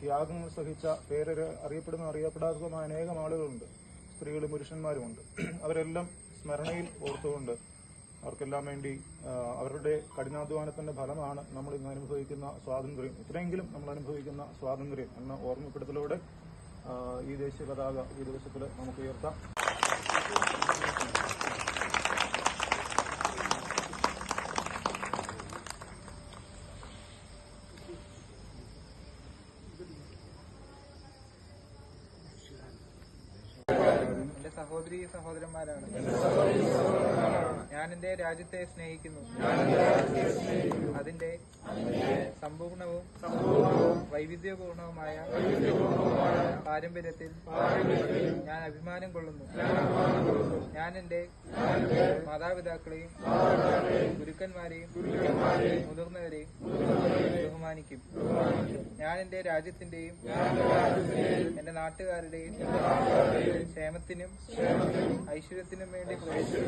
ത്യാഗങ്ങൾ സഹിച്ച പേരര് അറിയപ്പെടുന്ന അറിയപ്പെടാത്തതുമായ അനേകം ആളുകളുണ്ട്. സ്ത്രീകളും പുരുഷന്മാരുമുണ്ട്. അവരെല്ലാം സ്മരണയിൽ ഓർത്തുകൊണ്ട് അവർക്കെല്ലാം വേണ്ടി അവരുടെ കഠിനാധ്വാനത്തിന്റെ ഫലമാണ് നമ്മൾ ഇന്ന് അനുഭവിക്കുന്ന സ്വാതന്ത്ര്യം. ഇത്രയെങ്കിലും നമ്മൾ അനുഭവിക്കുന്ന സ്വാതന്ത്ര്യം എന്ന ഓർമ്മപ്പെടുത്തലോടെ ഈ ദേശീയ പതാക ഈ ദിവസത്തിൽ നമുക്ക് ഉയർത്താം. എന്റെ സഹോദരി സഹോദരന്മാരാണ്. ഞാൻ എന്റെ രാജ്യത്തെ സ്നേഹിക്കുന്നു. അതിന്റെ സമ്പൂർണവും വൈവിധ്യപൂർണവുമായ പാരമ്പര്യത്തിൽ ഞാൻ അഭിമാനം കൊള്ളുന്നു. ഞാൻ എന്റെ മാതാപിതാക്കളെയും ഗുരുക്കന്മാരെയും മുതിർന്നവരെയും ബഹുമാനിക്കും. ഞാൻ എന്റെ രാജ്യത്തിന്റെയും എന്റെ നാട്ടുകാരുടെയും ക്ഷേമത്തിനും ഐശ്വര്യത്തിനും വേണ്ടി പ്രവർത്തിക്കും.